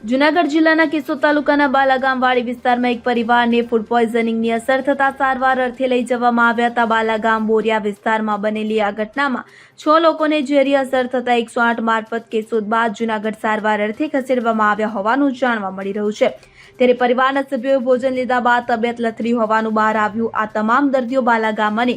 જુનાગઢ જિલ્લાના કિશોર તાલુકાના બાલાગામવાડી વિસ્તારમાં એક પરિવારને ફૂડ પોઈઝનિંગની અસર થતા સારવાર અર્થે લઈ જવામાં આવ્યા હતા. બાલાગામ બોરિયા વિસ્તારમાં બનેલી આ ઘટનામાં છ લોકોને ઝેરી અસર થતા એકસો આઠ મારફત કેશોદ બાદ જુનાગઢ સારવાર અર્થે ખસેડવામાં આવ્યા હોવાનું જાણવા મળી રહ્યું છે. ત્યારે પરિવારના સભ્યોએ ભોજન લીધા બાદ તબિયત લથડી હોવાનું બહાર આવ્યું. આ તમામ દર્દીઓ બાલાગામ અને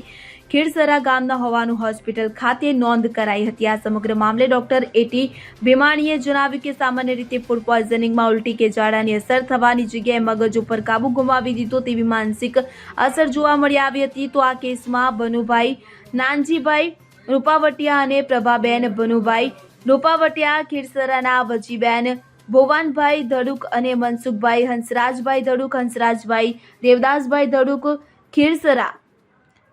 ખીરસરા ગામના હોવાનું હોસ્પિટલ ખાતે નોંધ કરાઈ હતી. આ સમગ્ર મામલે ડોક્ટર એટી ભીમાણીએ જણાવ્યું કે સામાન્ય રીતે ફૂડ પોઈઝનિંગમાં ઉલટી કે ઝાડાની અસર થવાની જગ્યાએ મગજ ઉપર કાબુ ગુમાવી દીધો તેવી માનસિક અસર જોવા મળી આવી હતી. તો આ કેસમાં બનુભાઈ નાનજીભાઈ રૂપાવટિયા અને પ્રભાબેન બનુભાઈ રૂપાવટિયા, ખીરસરાના વજીબેન ભોવાનભાઈ ધડુક અને મનસુખભાઈ હંસરાજભાઈ ધડુક, હંસરાજભાઈ દેવદાસભાઈ ધડુક, ખીરસરા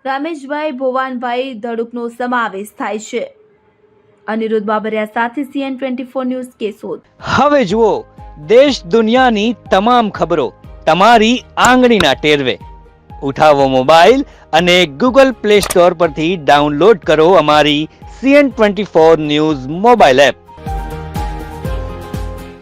રમેશભાઈ ભોવાનભાઈ ધડુકનો સમાવેશ થાય છે. અનિરુદ્ધ બાબરિયા સાથે CN twenty four news Keshod. હવે જુઓ, દેશ દુનિયાની તમામ ખબરો તમારી આંગળીના ટેરવે. ઉઠાવો મોબાઈલ અને ગૂગલ પ્લે સ્ટોર પરથી ડાઉનલોડ કરો અમારી CN twenty four news mobile app.